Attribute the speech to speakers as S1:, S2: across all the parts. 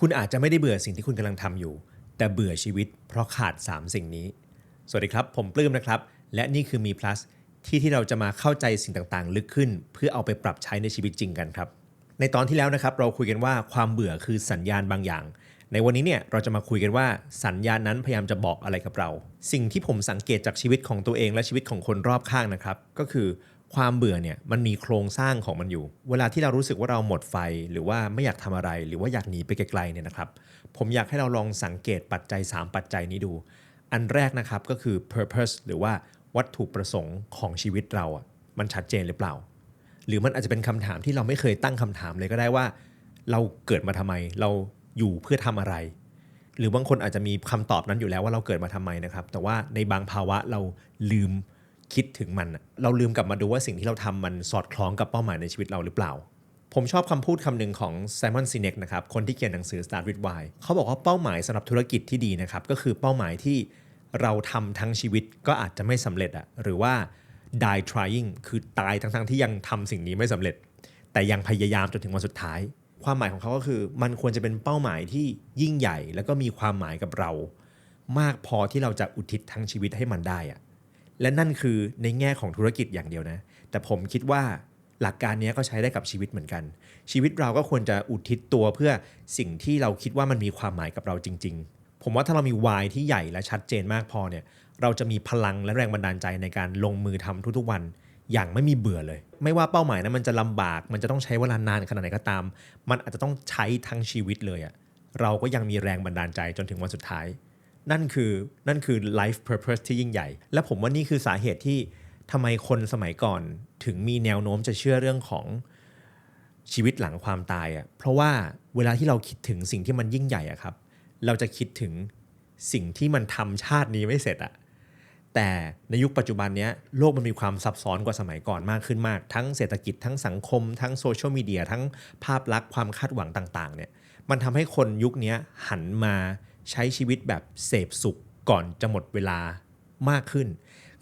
S1: คุณอาจจะไม่ได้เบื่อสิ่งที่คุณกำลังทำอยู่ แต่เบื่อชีวิตเพราะขาด 3 สิ่งนี้ สวัสดีครับ ผมปลื้มนะครับ และนี่คือมี plus ที่ที่เราจะมาเข้าใจสิ่งต่างๆ ลึกขึ้น เพื่อเอาไปปรับใช้ในชีวิตจริงกันครับ ในตอนที่แล้วนะครับ เราคุยกันว่าความเบื่อคือสัญญาณบางอย่าง ในวันนี้เนี่ยเราจะมาคุยกันว่าสัญญาณนั้นพยายามจะบอกอะไรกับเรา สิ่งที่ผมสังเกตจากชีวิตของตัวเองและชีวิตของคนรอบข้างนะครับ ก็คือ ความเบื่อเนี่ยมันมีโครงสร้างของมันอยู่ เวลาที่เรารู้สึกว่าเราหมดไฟ หรือว่าไม่อยากทำอะไร หรือว่าอยากหนีไปไกลๆเนี่ยนะครับ ผมอยากให้เราลองสังเกตปัจจัย 3 ปัจจัยนี้ดู อันแรกนะครับก็คือ purpose หรือว่าวัตถุประสงค์ของชีวิตเราอะมันชัดเจนหรือเปล่า หรือมันอาจจะเป็นคำถามที่เราไม่เคยตั้งคำถามเลยก็ได้ว่า เราเกิดมาทำไม เราอยู่เพื่อทำอะไร หรือบางคนอาจจะมีคำตอบนั้นอยู่แล้วว่าเราเกิดมาทำไมนะครับ แต่ว่าในบางภาวะเราลืม คิดถึงมันเราลืมกลับมาดูว่าสิ่งที่เราทำมันสอดคล้องกับเป้าหมายในชีวิตเราหรือเปล่า ผมชอบคำพูดคำหนึ่งของ Simon Sinek นะครับคนที่เขียนหนังสือ Start with Why เขาบอกว่าเป้าหมายสำหรับธุรกิจที่ดีนะครับก็คือเป้าหมายที่เราทำทั้งชีวิตก็อาจจะไม่สำเร็จอะหรือว่า die trying คือตายทั้งๆที่ยังทำสิ่งนี้ไม่สำเร็จ แต่ยังพยายามจนถึงวันสุดท้าย ความหมายของเขาก็คือ มันควรจะเป็นเป้าหมายที่ยิ่งใหญ่ แล้วก็มีความหมายกับเรา มากพอที่เราจะอุทิศทั้งชีวิตให้มันได้อะ และนั่นคือในแง่ของธุรกิจอย่างเดียวนะ แต่ผมคิดว่าหลักการนี้ก็ใช้ได้กับชีวิตเหมือนกัน ชีวิตเราก็ควรจะอุทิศตัวเพื่อสิ่งที่เราคิดว่ามันมีความหมายกับเราจริง ๆ ผมว่าถ้าเรามีวายที่ใหญ่และชัดเจนมากพอเนี่ย เราจะมีพลังและแรงบันดาลใจในการลงมือทำทุกๆวัน อย่างไม่มีเบื่อเลย ไม่ว่าเป้าหมายนั้นมันจะลำบาก มันจะต้องใช้เวลานานขนาดไหนก็ตาม มันอาจจะต้องใช้ทั้งชีวิตเลยอะเราก็ยังมีแรงบันดาลใจจนถึงวันสุดท้าย นั่นคือนั่นคือ life purpose ที่ยิ่งใหญ่ และผมว่านี่คือสาเหตุที่ทำไมคนสมัยก่อนถึงมีแนวโน้มจะเชื่อเรื่องของชีวิตหลังความตายอะ่ะเพราะว่าเวลาที่เราคิดถึงสิ่งที่มันยิ่งใหญ่อะครับ เราจะคิดถึงสิ่งที่มันทำชาตินี้ไม่เสร็จอะแต่ในยุคปัจจุบันเนี้ยโลกมันมีความซับซ้อนกว่าสมัยก่อนมากขึ้นมาก ทั้งเศรษฐกิจทั้งสังคม ทั้งโซเชียลมีเดียทั้งภาพลักษณ์ความคาดหวังต่างๆเนี่ยมันทำให้คนยุคนี้หันมา ใช้ชีวิตแบบเสพสุขก่อนจะหมดเวลามากขึ้น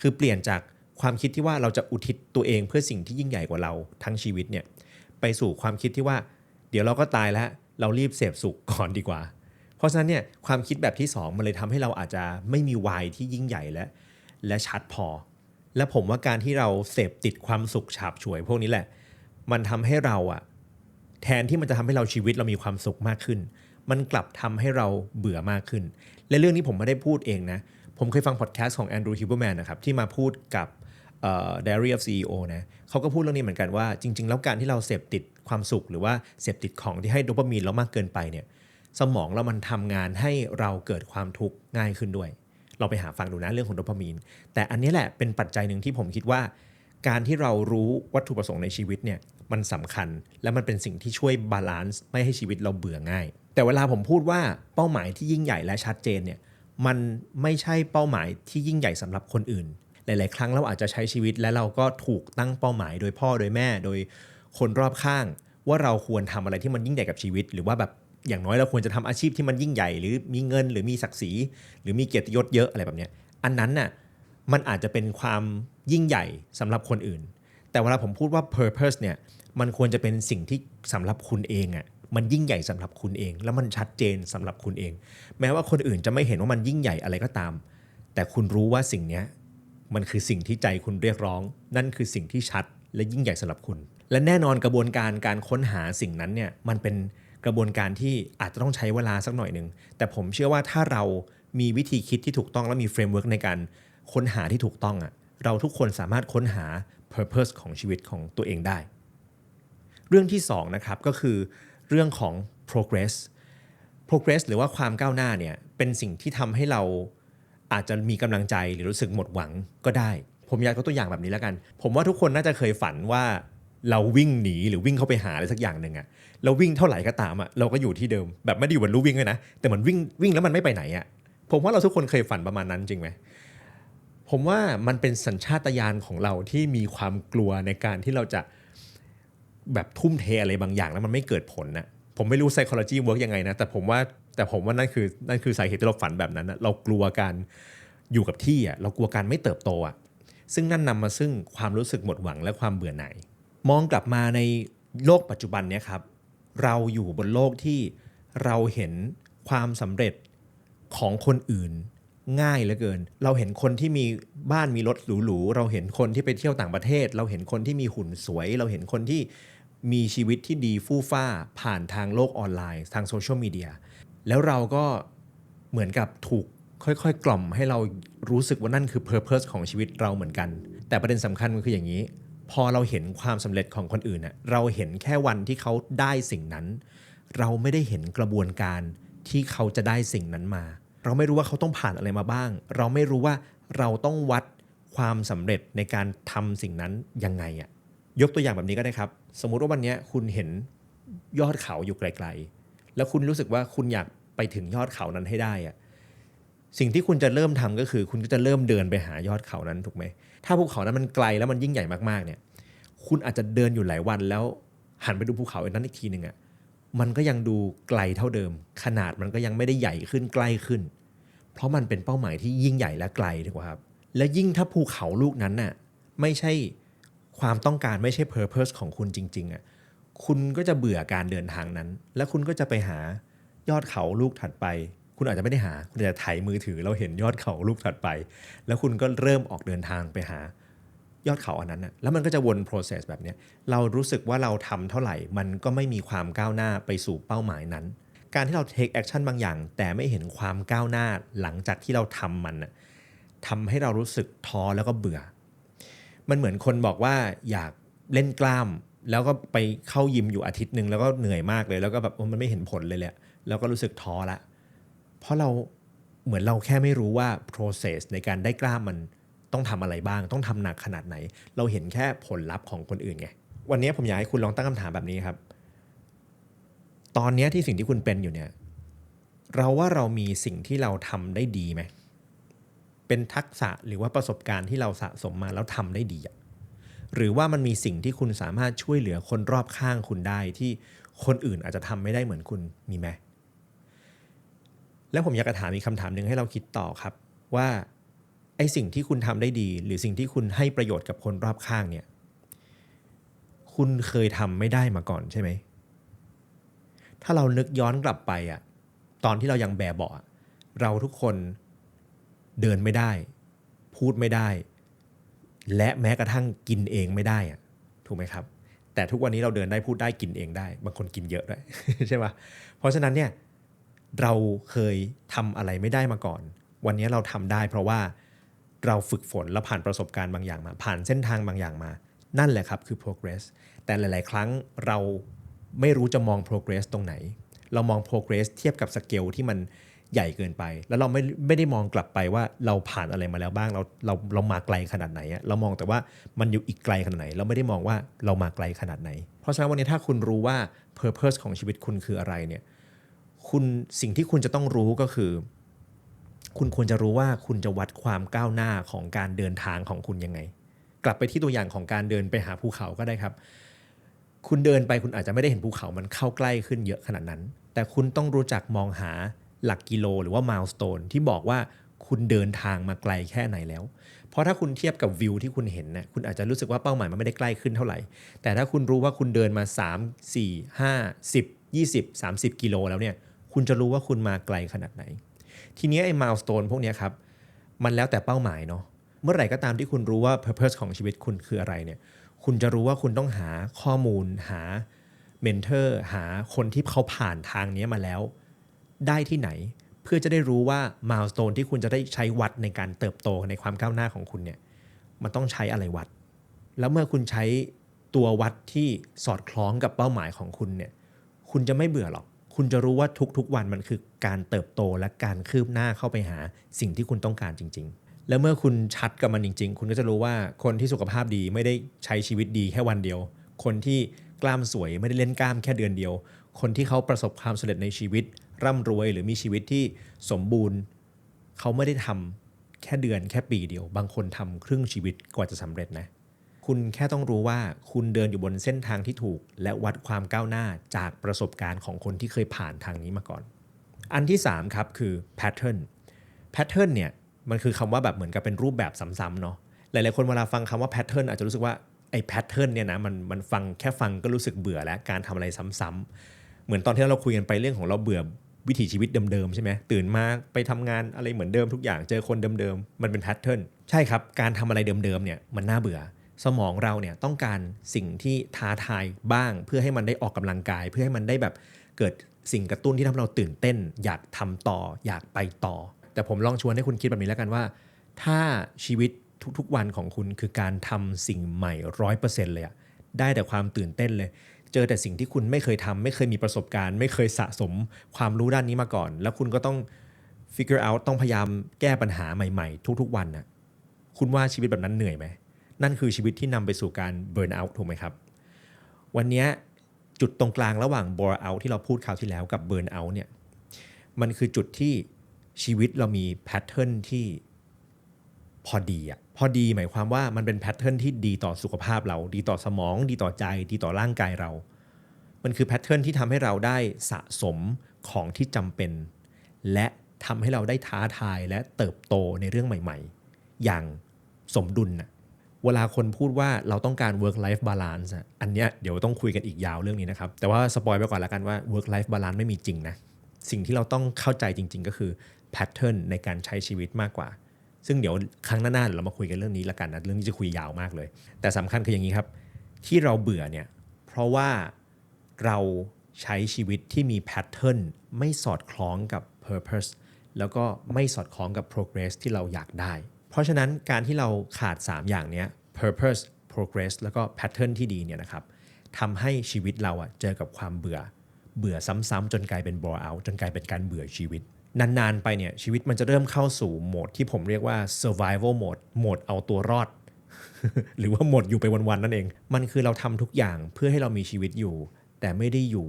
S1: คือเปลี่ยนจากความคิดที่ว่าเราจะอุทิศตัวเองเพื่อสิ่งที่ยิ่งใหญ่กว่าเราทั้งชีวิตเนี่ยไปสู่ความคิดที่ว่า เดี๋ยวเราก็ตายแล้วเรารีบเสพสุขก่อนดีกว่า เพราะฉะนั้นเนี่ยความคิดแบบที่ 2 มันเลยทำให้เราอาจจะไม่มีวายที่ยิ่งใหญ่และ และชัดพอ และผมว่าการที่เราเสพติดความสุขฉาบฉวยพวกนี้แหละ มันทำให้เราอะแทนที่มันจะทำให้เราชีวิตเรามีความสุขมากขึ้น มันกลับทำให้เราเบื่อมากขึ้น และเรื่องนี้ผมไม่ได้พูดเองนะ ผมเคยฟังพอดแคสต์ของแอนดรูฮิวเบอร์แมนนะครับที่มาพูดกับเอ่อ Diary of CEO นะเขาก็พูดเรื่องนี้เหมือนกันว่าจริง ๆ แล้วการที่เราเสพติดความสุข หรือว่าเสพติดของที่ให้โดปามีนเรามากเกินไปเนี่ยสมองเรามันทำงานให้เราเกิดความทุกข์ง่ายขึ้นด้วย เราไปหาฟังดูนะเรื่องของโดปามีน แต่อันนี้แหละเป็นปัจจัยหนึ่งที่ผมคิดว่า การที่เรารู้วัตถุประสงค์ในชีวิตเนี่ยมันสำคัญและมันเป็นสิ่งที่ช่วยบาลานซ์ไม่ให้ชีวิตเราเบื่อง่าย แต่เวลาผมพูดว่าเป้าหมายที่ยิ่งใหญ่และชัดเจนเนี่ยมันไม่ใช่เป้าหมายที่ยิ่งใหญ่สำหรับคนอื่น หลาย ๆ ครั้งเราอาจจะใช้ชีวิตและเราก็ถูกตั้งเป้าหมายโดยพ่อโดยแม่ โดยคนรอบข้าง ว่าเราควรทำอะไรที่มันยิ่งใหญ่กับชีวิต หรือว่าแบบอย่างน้อยเราควรจะทำอาชีพที่มันยิ่งใหญ่ หรือมีเงินหรือมีศักดิ์ศรี หรือมีเกียรติยศเยอะอะไรแบบเนี้ยอันนั้นน่ะมันอาจจะเป็นความยิ่งใหญ่สำหรับคนอื่น แต่เวลาผมพูดว่า purpose เนี่ยมันควรจะเป็นสิ่งที่สำหรับคุณเองอะ่ะ มันยิ่งใหญ่สำหรับคุณเอง แล้วมันชัดเจนสำหรับคุณเอง แม้ว่าคนอื่นจะไม่เห็นว่ามันยิ่งใหญ่อะไรก็ตาม แต่คุณรู้ว่าสิ่งนี้มันคือสิ่งที่ใจคุณเรียกร้อง นั่นคือสิ่งที่ชัดและยิ่งใหญ่สำหรับคุณ และแน่นอนกระบวนการการค้นหาสิ่งนั้นเนี่ยมันเป็นกระบวนการที่อาจจะต้องใช้เวลาสักหน่อยหนึ่งแต่ผมเชื่อว่าถ้าเรามีวิธีคิดที่ถูกต้องและมีเฟรมเวิร์กในการค้นหาที่ถูกต้องอะเราทุกคนสามารถค้นหา purpose ของชีวิตของตัวเองได้ เรื่องที่2นะครับก็คือ เรื่องของ progress progress หรือว่าความก้าวหน้าเนี่ยเป็นสิ่งที่ทำให้เราอาจจะมีกำลังใจหรือรู้สึกหมดหวังก็ได้ ผมอยากยกตัวอย่างแบบนี้แล้วกัน ผมว่าทุกคนน่าจะเคยฝันว่าเราวิ่งหนีหรือวิ่งเข้าไปหาอะไรสักอย่างหนึ่งอะเราวิ่งเท่าไหร่ก็ตามอะเราก็อยู่ที่เดิมแบบไม่ได้อยู่บนลู่วิ่งเลยนะแต่มันวิ่งวิ่งแล้วมันไม่ไปไหนอะผมว่าเราทุกคนเคยฝันประมาณนั้นจริงไหมผมว่ามันเป็นสัญชาตญาณของเราที่มีความกลัวในการที่เราจะ แบบทุ่มเทอะไรบางอย่างแล้วมันไม่เกิดผลนะผมไม่รู้ psychology work ยังไงนะ แต่ผมว่าแต่ผมว่านั่นคือนั่นคือสาเหตุที่เราฝันแบบนั้นนะเรากลัวการอยู่กับที่อะเรากลัวการไม่เติบโตอะซึ่งนั่นนำมาซึ่งความรู้สึกหมดหวังและความเบื่อหน่ายมองกลับมาในโลกปัจจุบันเนี้ยครับ เราอยู่บนโลกที่เราเห็นความสำเร็จของคนอื่นง่ายเหลือเกิน เราเห็นคนที่มีบ้านมีรถหรูๆ เราเห็นคนที่ไปเที่ยวต่างประเทศ เราเห็นคนที่มีหุ่นสวย เราเห็นคนที่ มีชีวิตที่ดีฟู่ฟ้าผ่านทางโลกออนไลน์ ทางโซเชียลมีเดียแล้วเราก็เหมือนกับถูกค่อยๆ กล่อมให้เรารู้สึกว่านั่นคือ Purpose ของชีวิตเราเหมือนกัน แต่ประเด็นสำคัญมันคืออย่างนี้ พอเราเห็นความสำเร็จของคนอื่นเน่ะเราเห็นแค่วันที่เขาได้สิ่งนั้น เราไม่ได้เห็นกระบวนการที่เขาจะได้สิ่งนั้นมา เราไม่รู้ว่าเขาต้องผ่านอะไรมาบ้าง เราไม่รู้ว่าเราต้องวัดความสำเร็จในการทำสิ่งนั้นยังไงอะ ยกตัวอย่างแบบนี้ก็ได้ครับ สมมุติว่าวันนี้คุณเห็นยอดเขาอยู่ไกลๆ แล้วคุณรู้สึกว่าคุณอยากไปถึงยอดเขานั้นให้ได้อะสิ่งที่คุณจะเริ่มทำก็คือ คุณก็จะเริ่มเดินไปหายอดเขานั้นถูกไหม ถ้าภูเขานั้นมันไกลแล้วมันยิ่งใหญ่มากๆเนี่ย คุณอาจจะเดินอยู่หลายวันแล้วหันไปดูภูเขาอันนั้นอีกทีหนึ่งอะ มันก็ยังดูไกลเท่าเดิม ขนาดมันก็ยังไม่ได้ใหญ่ขึ้นใกล้ขึ้น เพราะมันเป็นเป้าหมายที่ยิ่งใหญ่และไกลถูกไหมครับ และยิ่งถ้าภูเขาลูกนั้นน่ะไม่ใช่ ความต้องการไม่ใช่ purpose ของคุณจริงๆอะคุณก็จะเบื่อการเดินทางนั้น และคุณก็จะไปหายอดเขาลูกถัดไป คุณอาจจะไม่ได้หา คุณอาจจะถ่ายมือถือแล้วเห็นยอดเขาลูกถัดไป แล้วคุณก็เริ่มออกเดินทางไปหายอดเขาอันนั้นนะแล้วมันก็จะวน process แบบนี้เรารู้สึกว่าเราทำเท่าไหร่ มันก็ไม่มีความก้าวหน้าไปสู่เป้าหมายนั้น การที่เรา take action บางอย่าง แต่ไม่เห็นความก้าวหน้าหลังจากที่เราทำมันน่ะทำให้เรารู้สึกท้อแล้วก็เบื่อ มันเหมือนคนบอกว่าอยากเล่นกล้าม แล้วก็ไปเข้ายิมอยู่อาทิตย์หนึ่งแล้วก็เหนื่อยมากเลย แล้วก็แบบมันไม่เห็นผลเลยแหละแล้วก็รู้สึกท้อละ เพราะเราเหมือนเราแค่ไม่รู้ว่า process ในการได้กล้ามมันต้องทำอะไรบ้าง ต้องทำหนักขนาดไหน เราเห็นแค่ผลลัพธ์ของคนอื่นไงวันนี้ผมอยากให้คุณลองตั้งคำถามแบบนี้ครับ ตอนนี้ที่สิ่งที่คุณเป็นอยู่เนี่ย เราว่าเรามีสิ่งที่เราทำได้ดีไหม เป็นทักษะหรือว่าประสบการณ์ที่เราสะสมมาแล้วทำได้ดีหรือว่ามันมีสิ่งที่คุณสามารถช่วยเหลือคนรอบข้างคุณได้ที่คนอื่นอาจจะทำไม่ได้เหมือนคุณมีไหมแล้วผมอยากจะถามอีกคำถามหนึ่งให้เราคิดต่อครับว่าไอ้สิ่งที่คุณทำได้ดี หรือสิ่งที่คุณให้ประโยชน์กับคนรอบข้างเนี่ยคุณเคยทำไม่ได้มาก่อนใช่ไหม ถ้าเรานึกย้อนกลับไปอะตอนที่เรายังแบเบาะเราทุกคน เดินไม่ได้ พูดไม่ได้ และแม้กระทั่งกินเองไม่ได้อะถูกไหมครับ แต่ทุกวันนี้เราเดินได้พูดได้กินเองได้ บางคนกินเยอะด้วยใช่ปะเพราะฉะนั้นเนี่ยเราเคยทำอะไรไม่ได้มาก่อน วันนี้เราทำได้ เพราะว่าเราฝึกฝนและผ่านประสบการณ์บางอย่างมา ผ่านเส้นทางบางอย่างมา นั่นแหละครับคือ progress แต่หลาย ๆ ครั้งเราไม่รู้จะมอง progress ตรงไหน เรามอง progress เทียบกับสเกลที่มัน ใหญ่เกินไป แล้วเราไม่ไม่ได้มองกลับไปว่าเราผ่านอะไรมาแล้วบ้างเราเราเรามาไกลขนาดไหนเรามองแต่ว่ามันอยู่อีกไกลขนาดไหน เราไม่ได้มองว่าเรามาไกลขนาดไหน เพราะฉะนั้นวันนี้ถ้าคุณรู้ว่า purpose ของชีวิตคุณคืออะไรเนี่ยคุณสิ่งที่คุณจะต้องรู้ก็คือ คุณควรจะรู้ว่าคุณจะวัดความก้าวหน้าของการเดินทางของคุณยังไง กลับไปที่ตัวอย่างของการเดินไปหาภูเขาก็ได้ครับ คุณเดินไปคุณอาจจะไม่ได้เห็นภูเขามันเข้าใกล้ขึ้นเยอะขนาดนั้น แต่คุณต้องรู้จักมองหา หลักกิโลหรือว่าม l ล s t o n e ที่บอกว่าคุณเดินทางมาไกลแค่ไหนแล้ว เพราะถ้าคุณเทียบกับวิวที่คุณเห็นนะคุณอาจจะรู้สึกว่าเป้าหมายมันไม่ได้ใกล้ขึ้นเท่าไหร่ แต่ถ้าคุณรู้ว่าคุณเดินมา 3 4 5 10 20 30 กิโลแล้วเนี่ย คุณจะรู้ว่าคุณมาไกลขนาดไหน ทีนี้ไอ้ม l ล s t o n e พวกเนี้ยครับ มันแล้วแต่เป้าหมายเนาะ เมื่อไหร่ก็ตามที่คุณรู้ว่า purpose ของชีวิตคุณคืออะไรเนี่ย คุณจะรู้ว่าคุณต้องหาข้อมูล หาเมนเทอร์ หาคนที่เขาผ่านทางเนี้ยมาแล้ว ได้ที่ไหน เพื่อจะได้รู้ว่า m i l ส s t o n e ที่คุณจะได้ใช้วัดในการเติบโตในความก้าวหน้าของคุณเนี่ยมันต้องใช้อะไรวัด แล้วเมื่อคุณใช้ตัววัดที่สอดคล้องกับเป้าหมายของคุณเนี่ยคุณจะไม่เบื่อหรอก คุณจะรู้ว่าทุกๆวันมันคือการเติบโตและการคืบหน้าเข้าไปหาสิ่งที่คุณต้องการจริง ๆ แล้วเมื่อคุณชัดกับมันจริง ๆ คุณก็จะรู้ว่าคนที่สุขภาพดีไม่ได้ใช้ชีวิตดีแค่วันเดียว คนที่กล้ามสวยไม่ได้เล่นกล้ามแค่เดือนเดียว คนที่เขาประสบความสำเร็จในชีวิต ร่ำรวยหรือมีชีวิตที่สมบูรณ์ เขาไม่ได้ทำแค่เดือนแค่ปีเดียว บางคนทำครึ่งชีวิตกว่าจะสำเร็จนะ คุณแค่ต้องรู้ว่าคุณเดินอยู่บนเส้นทางที่ถูก และวัดความก้าวหน้าจากประสบการณ์ของคนที่เคยผ่านทางนี้มาก่อน อันที่3ครับคือ pattern pattern เนี่ยมันคือคำว่าแบบเหมือนกับเป็นรูปแบบซ้ำๆเนาะหลายๆคนเวลาฟังคำว่า pattern อาจจะรู้สึกว่าไอ้ pattern เนี่ยนะมันมันฟังแค่ฟังก็รู้สึกเบื่อแล้วการทำอะไรซ้ำเหมือนตอนที่เราคุยกันไปเรื่องของเราเบื่อ วิถีชีวิตเดิมๆใช่ไหมตื่นมาไปทำงานอะไรเหมือนเดิมทุกอย่างเจอคนเดิมๆมันเป็นแพทเทิร์นใช่ครับ การทำอะไรเดิมๆเนี่ยมันน่าเบื่อ สมองเราเนี่ยต้องการสิ่งที่ท้าทายบ้าง เพื่อให้มันได้ออกกำลังกาย เพื่อให้มันได้แบบเกิดสิ่งกระตุ้นที่ทำให้เราตื่นเต้น อยากทำต่อ อยากไปต่อ แต่ผมลองชวนให้คุณคิดแบบนี้แล้วกันว่า ถ้าชีวิตทุกๆวันของคุณคือการทำสิ่งใหม่ร้อยเปอร์เซ็นต์เลยอะได้แต่ความตื่นเต้นเลย เจอแต่สิ่งที่คุณไม่เคยทำไม่เคยมีประสบการณ์ ไม่เคยสะสมความรู้ด้านนี้มาก่อน แล้วคุณก็ต้อง figure out ต้องพยายามแก้ปัญหาใหม่ๆ ทุกๆวันน่ะคุณว่าชีวิตแบบนั้นเหนื่อยไหม นั่นคือชีวิตที่นำไปสู่การ burn out ถูกไหมครับ วันนี้จุดตรงกลางระหว่าง burn out ที่เราพูดคราวที่แล้วกับ burn out เนี่ย มันคือจุดที่ชีวิตเรามีแพทเทิร์นที่พอดีอะ พอดีหมายความว่ามันเป็นแพทเทิร์นที่ดีต่อสุขภาพเรา ดีต่อสมอง ดีต่อใจ ดีต่อร่างกายเรา มันคือแพทเทิร์นที่ทำให้เราได้สะสมของที่จำเป็น และทำให้เราได้ท้าทายและเติบโตในเรื่องใหม่ ๆ อย่างสมดุลน่ะเวลาคนพูดว่าเราต้องการ work life balance อันเนี้ยเดี๋ยวต้องคุยกันอีกยาวเรื่องนี้นะครับ แต่ว่าสปอยไปก่อนล้วกันว่า work life balance ไม่มีจริงนะ สิ่งที่เราต้องเข้าใจจริง ๆ ก็คือ pattern ในการใช้ชีวิตมากกว่า ซึ่งเดี๋ยวครั้งหน้าๆเรามาคุยกันเรื่องนี้ละกันนะเรื่องนี้จะคุยยาวมากเลย แต่สำคัญคืออย่างนี้ครับ ที่เราเบื่อเนี่ยเพราะว่าเราใช้ชีวิตที่มี pattern ไม่สอดคล้องกับ purpose แล้วก็ไม่สอดคล้องกับ progress ที่เราอยากได้ เพราะฉะนั้นการที่เราขาด 3 อย่างเนี้ย purpose progress แล้วก็ pattern ที่ดีเนี่ยนะครับทำให้ชีวิตเราอะเจอกับความเบื่อ เบื่อซ้ำๆจนกลายเป็น bore out จนกลายเป็นการเบื่อชีวิต นาน ๆ ไปเนี่ยชีวิตมันจะเริ่มเข้าสู่โหมดที่ผมเรียกว่า survival mode โหมดเอาตัวรอด หรือว่าหมดอยู่ไปวัน ๆ นั่นเอง มันคือเราทำทุกอย่างเพื่อให้เรามีชีวิตอยู่ แต่ไม่ได้อยู่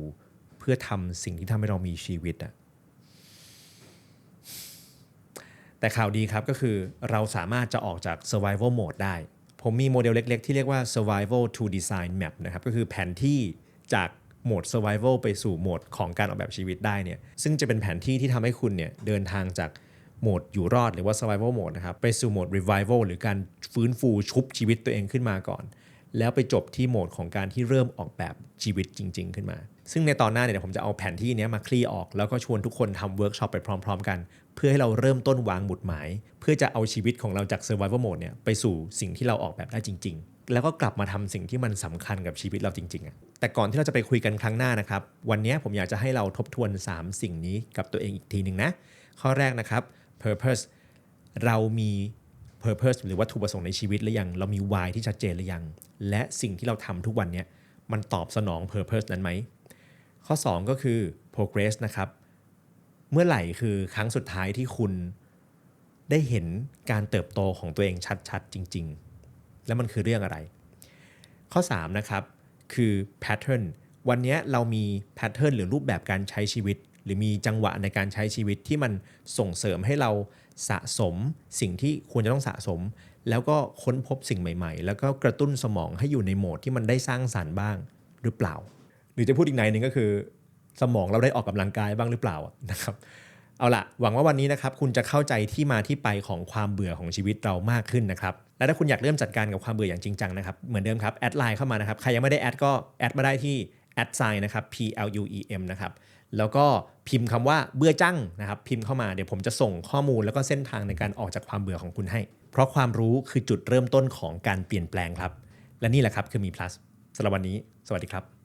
S1: เพื่อทำสิ่งที่ทำให้เรามีชีวิตอะแต่ข่าวดีครับก็คือเราสามารถจะออกจาก survival mode ได้ ผมมีโมเดลเล็ก ๆ ที่เรียกว่า survival to design map นะครับก็คือแผนที่จาก โหมด survival ไปสู่โหมดของการออกแบบชีวิตได้เนี่ยซึ่งจะเป็นแผนที่ที่ทำให้คุณเนี่ยเดินทางจากโหมดอยู่รอดหรือว่า survival mode นะครับไปสู่โหมด revival หรือการฟื้นฟูชุบชีวิตตัวเองขึ้นมาก่อน แล้วไปจบที่โหมดของการที่เริ่มออกแบบชีวิตจริง ๆ ขึ้นมา ซึ่งในตอนหน้าเนี่ยเดี๋ยวผมจะเอาแผนที่นี้มาคลี่ออกแล้วก็ชวนทุกคนทำเวิร์กช็อปไปพร้อม ๆ กัน เพื่อให้เราเริ่มต้นวางหมุดหมาย เพื่อจะเอาชีวิตของเราจาก survival mode เนี่ยไปสู่สิ่งที่เราออกแบบได้จริง ๆ แล้วก็กลับมาทำสิ่งที่มันสำคัญกับชีวิตเราจริงๆอะแต่ก่อนที่เราจะไปคุยกันครั้งหน้านะครับ วันนี้ผมอยากจะให้เราทบทวน 3 สิ่งนี้กับตัวเองอีกทีหนึ่งนะ ข้อแรกนะครับ purpose เรามี purpose หรือวัตถุประสงค์ในชีวิตหรือยัง เรามี why ที่ชัดเจนหรือยัง และสิ่งที่เราทำทุกวันเนี้ยมันตอบสนอง purpose นั้นไหม ข้อ 2 ก็คือ progress นะครับ เมื่อไหร่คือครั้งสุดท้ายที่คุณได้เห็นการเติบโตของตัวเองชัดๆ จริง ๆ แล้วมันคือเรื่องอะไร ข้อ3นะครับคือ pattern วันนี้เรามี pattern หรือรูปแบบการใช้ชีวิต หรือมีจังหวะในการใช้ชีวิตที่มันส่งเสริมให้เราสะสมสิ่งที่ควรจะต้องสะสม แล้วก็ค้นพบสิ่งใหม่ ๆ แล้วก็กระตุ้นสมองให้อยู่ในโหมดที่มันได้สร้างสารรค์บ้างหรือเปล่า หรือจะพูดอีกในหนึ่งก็คือ สมองเราได้ออกกำลังกายบ้างหรือเปล่านะครับ เอาล่ะหวังว่าวันนี้นะครับคุณจะเข้าใจที่มาที่ไปของความเบื่อของชีวิตเรามากขึ้นนะครับและถ้าคุณอยากเริ่มจัดการกับความเบื่ออย่างจริงจังนะครับเหมือนเดิมครับแอดไลน์เข้ามานะครับใครยังไม่ได้แอดก็แอดมาได้ที่แอดไซน์นะครับ P L U E M นะครับแล้วก็พิมพ์คำว่าเบื่อจังนะครับพิมพ์เข้ามาเดี๋ยวผมจะส่งข้อมูลแล้วก็เส้นทางในการออกจากความเบื่อของคุณให้ เพราะความรู้คือจุดเริ่มต้นของการเปลี่ยนแปลงครับ และนี่แหละครับคือมี plus สำหรับวันนี้ สวัสดีครับ